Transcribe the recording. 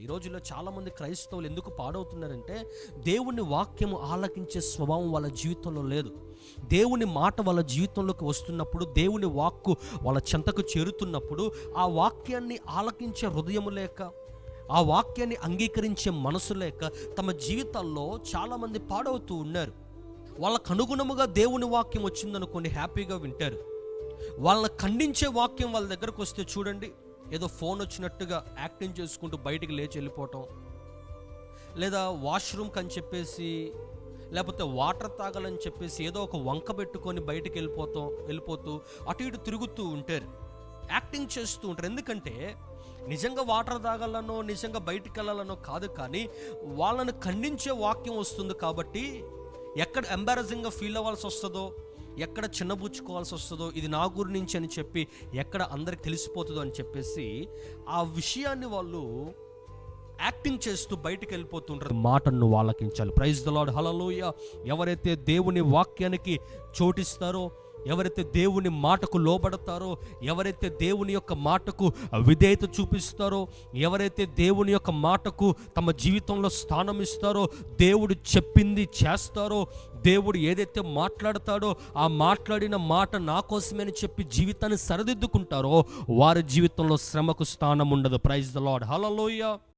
ఈ రోజుల్లో చాలామంది క్రైస్తవులు ఎందుకు పాడవుతున్నారంటే దేవుని వాక్యము ఆలకించే స్వభావం వాళ్ళ జీవితంలో లేదు. దేవుని మాట వాళ్ళ జీవితంలోకి వస్తున్నప్పుడు దేవుని వాక్కు వాళ్ళ చెంతకు చేరుతున్నప్పుడు ఆ వాక్యాన్ని ఆలకించే హృదయము లేక ఆ వాక్యాన్ని అంగీకరించే మనసు లేక తమ జీవితాల్లో చాలామంది పాడవుతూ ఉన్నారు. వాళ్ళకు అనుగుణముగా దేవుని వాక్యం వచ్చిందనుకోండి హ్యాపీగా వింటారు. వాళ్ళని ఖండించే వాక్యం వాళ్ళ దగ్గరకు వస్తే చూడండి. ఏదో ఫోన్ వచ్చినట్టుగా యాక్టింగ్ చేసుకుంటూ బయటికి లేచి వెళ్ళిపోవటం. లేదా వాష్రూమ్కి అని చెప్పేసి లేకపోతే వాటర్ తాగాలని చెప్పేసి ఏదో ఒక వంక పెట్టుకొని బయటికి వెళ్ళిపోతాం వెళ్ళిపోతూ అటు ఇటు తిరుగుతూ ఉంటారు. యాక్టింగ్ చేస్తూ ఉంటారు. ఎందుకంటే నిజంగా వాటర్ తాగాలనో నిజంగా బయటికి వెళ్ళాలనో కాదు కానీ వాళ్ళను ఖండించే వాక్యం వస్తుంది కాబట్టి ఎక్కడ ఎంబారసింగ్గా ఫీల్ అవ్వాల్సి వస్తుందో ఎక్కడ చిన్నబుచ్చుకోవాల్సి వస్తుందో ఇది నా గురించి అని చెప్పి ఎక్కడ అందరికి తెలిసిపోతుందో అని చెప్పేసి ఆ విషయాన్ని వాళ్ళు యాక్టింగ్ చేస్తూ బయటకు వెళ్ళిపోతుంటారు మాటను వాళ్ళకించాలి. ప్రైజ్ ద లాడ్ హలలోయ ఎవరైతే దేవుని వాక్యానికి చోటిస్తారో ఎవరైతే దేవుని మాటకు లోబడతారో ఎవరైతే దేవుని యొక్క మాటకు విధేయత చూపిస్తారో ఎవరైతే దేవుని యొక్క మాటకు తమ జీవితంలో స్థానం ఇస్తారో దేవుడు చెప్పింది చేస్తారో దేవుడు ఏదైతే మాట్లాడతాడో ఆ మాట్లాడిన మాట నా కోసమే అని చెప్పి జీవితాన్ని సరిదిద్దుకుంటారో వారి జీవితంలో శ్రమకు స్థానం ఉండదు. ప్రైజ్ ద లాడ్ హలోయ